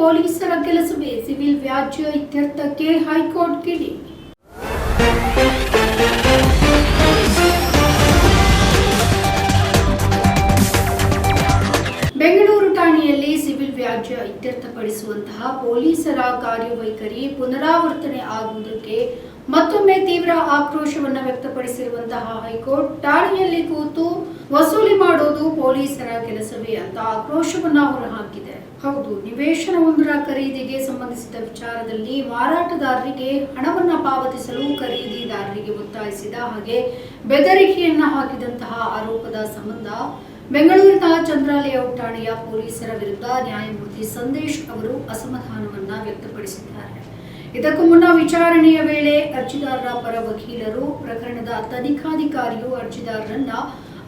ಪೊಲೀಸರ ಕೆಲಸವೇ ಸಿವಿಲ್ ವ್ಯಾಜ್ಯ ಇತ್ಯರ್ಥಕ್ಕೆ ಹೈಕೋರ್ಟ್ ಕಿಡಿ. ಬೆಂಗಳೂರು ಠಾಣೆಯಲ್ಲಿ ಸಿವಿಲ್ ವ್ಯಾಜ್ಯ ಇತ್ಯರ್ಥಪಡಿಸುವಂತಹ ಪೊಲೀಸರ ಕಾರ್ಯವೈಖರಿ ಪುನರಾವರ್ತನೆ ಆಗುವುದಕ್ಕೆ ಮತ್ತೊಮ್ಮೆ ತೀವ್ರ ಆಕ್ರೋಶವನ್ನು ವ್ಯಕ್ತಪಡಿಸಿರುವಂತಹ ಹೈಕೋರ್ಟ್ ಠಾಣೆಯಲ್ಲಿ ಕೂತು ವಸೂಲಿ ಮಾಡೋದು ಪೊಲೀಸರ ಕೆಲಸವೇ ಅಂತ ಆಕ್ರೋಶವನ್ನ ಹೊರಹಾಕಿದೆ. ಹೌದು, ನಿವೇಶನವೊಂದರ ಖರೀದಿಗೆ ಸಂಬಂಧಿಸಿದ ವಿಚಾರದಲ್ಲಿ ಮಾರಾಟದಾರರಿಗೆ ಹಣವನ್ನ ಪಾವತಿಸಲು ಖರೀದಿದಾರರಿಗೆ ಒತ್ತಾಯಿಸಿದ ಹಾಗೆ ಬೆದರಿಕೆಯನ್ನ ಹಾಕಿದಂತಹ ಆರೋಪದ ಸಂಬಂಧ ಬೆಂಗಳೂರಿನ ಚಂದ್ರ ಲೇಔಟ್ ಠಾಣೆಯ ಪೊಲೀಸರ ವಿರುದ್ಧ ನ್ಯಾಯಮೂರ್ತಿ ಸಂದೇಶ್ ಅವರು ಅಸಮಾಧಾನವನ್ನ ವ್ಯಕ್ತಪಡಿಸಿದ್ದಾರೆ. ಇದಕ್ಕೂ ಮುನ್ನ ವಿಚಾರಣೆಯ ವೇಳೆ ಅರ್ಜಿದಾರರ ಪರ ವಕೀಲರು ಪ್ರಕರಣದ ತನಿಖಾಧಿಕಾರಿಯು ಅರ್ಜಿದಾರರನ್ನ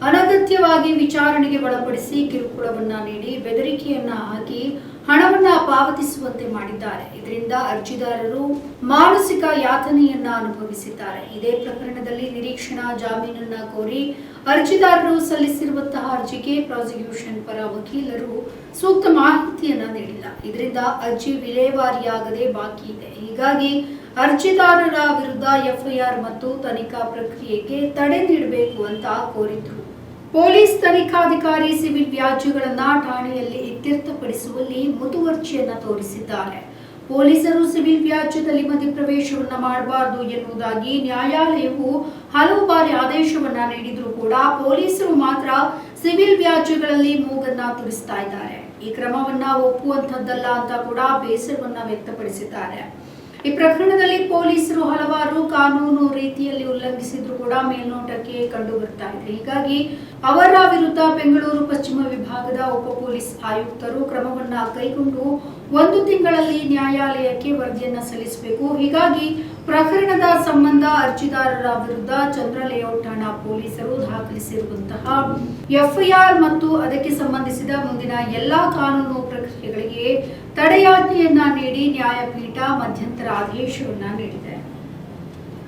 ಅನಗತ್ಯವಾಗಿ ವಿಚಾರಣೆಗೆ ಒಳಪಡಿಸಿ ಕಿರುಕುಳವನ್ನ ನೀಡಿ ಬೆದರಿಕೆಯನ್ನ ಹಾಕಿ ಹಣವನ್ನ ಪಾವತಿಸುವಂತೆ ಮಾಡಿದ್ದಾರೆ. ಇದರಿಂದ ಅರ್ಜಿದಾರರು ಮಾನಸಿಕ ಯಾತನೆಯನ್ನ ಅನುಭವಿಸಿದ್ದಾರೆ. ಇದೇ ಪ್ರಕರಣದಲ್ಲಿ ನಿರೀಕ್ಷಣಾ ಜಾಮೀನನ್ನ ಕೋರಿ ಅರ್ಜಿದಾರರು ಸಲ್ಲಿಸಿರುವಂತಹ ಅರ್ಜಿಗೆ ಪ್ರಾಸಿಕ್ಯೂಷನ್ ಪರ ವಕೀಲರು ಸೂಕ್ತ ಮಾಹಿತಿಯನ್ನ ನೀಡಿಲ್ಲ. ಇದರಿಂದ ಅರ್ಜಿ ವಿಲೇವಾರಿಯಾಗದೆ ಬಾಕಿ ಇದೆ. ಹೀಗಾಗಿ ಅರ್ಜಿದಾರರ ವಿರುದ್ಧ ಎಫ್ಐಆರ್ ಮತ್ತು ತನಿಖಾ ಪ್ರಕ್ರಿಯೆಗೆ ತಡೆ ನೀಡಬೇಕು ಅಂತ ಕೋರಿದ್ರು. ಪೊಲೀಸ್ ತನಿಖಾಧಿಕಾರಿ ಸಿವಿಲ್ ವ್ಯಾಜ್ಯಗಳನ್ನ ಠಾಣೆಯಲ್ಲಿ ಇತ್ಯರ್ಥಪಡಿಸುವಲ್ಲಿ ಮುತುವರ್ಜಿಯನ್ನ ತೋರಿಸಿದ್ದಾರೆ. ಪೊಲೀಸರು ಸಿವಿಲ್ ವ್ಯಾಜ್ಯದಲ್ಲಿ ಮಧ್ಯಪ್ರವೇಶವನ್ನ ಮಾಡಬಾರದು ಎನ್ನುವುದಾಗಿ ನ್ಯಾಯಾಲಯವು ಹಲವು ಬಾರಿ ಆದೇಶವನ್ನ ನೀಡಿದ್ರು ಕೂಡ ಪೊಲೀಸರು ಮಾತ್ರ ಸಿವಿಲ್ ವ್ಯಾಜ್ಯಗಳಲ್ಲಿ ಮೂಗನ್ನ ತುರಿಸ್ತಾ ಇದ್ದಾರೆ. ಈ ಕ್ರಮವನ್ನ ಒಪ್ಪುವಂತದ್ದಲ್ಲ ಅಂತ ಕೂಡ ಬೇಸರವನ್ನ ವ್ಯಕ್ತಪಡಿಸಿದ್ದಾರೆ. ಈ ಪ್ರಕರಣದಲ್ಲಿ ಹಲವಾರು ಕಾನೂನು ರೀತಿಯಲ್ಲಿ ಉಲ್ಲಂಘಿಸಿದ್ರು ಕೂಡ ಮೇಲ್ನೋಟಕ್ಕೆ ಕಂಡು ಬರ್ತಾ ಇದೆ. ಹೀಗಾಗಿ ಅವರ ವಿರುದ್ಧ ಬೆಂಗಳೂರು ಪಶ್ಚಿಮ ವಿಭಾಗದ ಉಪ ಪೊಲೀಸ್ ಆಯುಕ್ತರು ಕ್ರಮವನ್ನ ಕೈಗೊಂಡು ಒಂದು ತಿಂಗಳಲ್ಲಿ ನ್ಯಾಯಾಲಯಕ್ಕೆ ವರದಿಯನ್ನ ಸಲ್ಲಿಸಬೇಕು. ಹೀಗಾಗಿ ಪ್ರಕರಣದ ಸಂಬಂಧ ಅರ್ಜಿದಾರರ ವಿರುದ್ಧ ಚಂದ್ರ ಲೇಔಟ್ ಠಾಣಾ ಪೊಲೀಸರು ದಾಖಲಿಸಿರುವಂತಹ ಎಫ್ಐಆರ್ ಮತ್ತು ಅದಕ್ಕೆ ಸಂಬಂಧಿಸಿದ ಮುಂದಿನ ಎಲ್ಲಾ ಕಾನೂನು ಪ್ರಕ್ರಿಯೆಗಳಿಗೆ ತಡೆಯಾಜ್ಞೆಯನ್ನ ನೀಡಿ ನ್ಯಾಯಪೀಠ ಮಧ್ಯಂತರ ಆದೇಶವನ್ನ ನೀಡಿದೆ.